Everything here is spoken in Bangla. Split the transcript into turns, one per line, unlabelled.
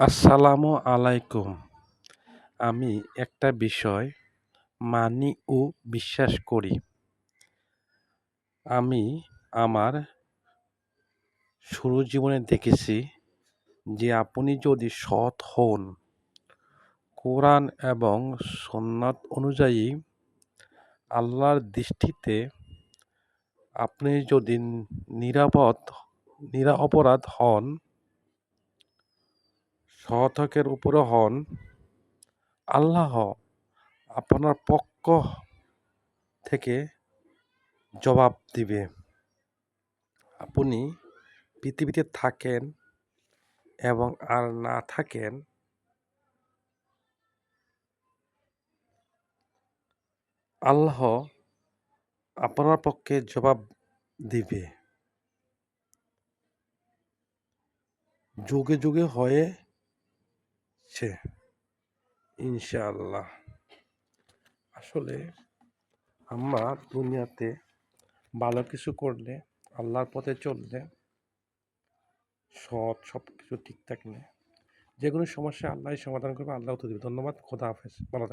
আসসালামু আলাইকুম। আমি একটা বিষয় মানি ও বিশ্বাস করি। আমি আমার শুরু জীবনে দেখেছি যে আপনি যদি সৎ হন, কোরআন এবং সন্ন্যাত অনুযায়ী আল্লাহর দৃষ্টিতে আপনি যদি নিরাপদ নিরা অপরাধ হন সহথকের উপরে হন, আল্লাহ আপনার পক্ষ থেকে জবাব দিবে। আপনি পৃথিবীতে থাকেন এবং আর না থাকেন, আল্লাহ আপনার পক্ষে জবাব দিবে। যুগে যুগে হয়েছে ইনশাআল্লাহ। আসলে আমরা দুনিয়াতে ভালো কিছু করলে, আল্লাহর পথে চললে সৎ সব কিছু ঠিক থাকলে যে কোনো সমস্যা আল্লাহ সমাধান করবে, আল্লাহ তো দেবে। ধন্যবাদ, খোদা হাফেজ। ভালো থাকবে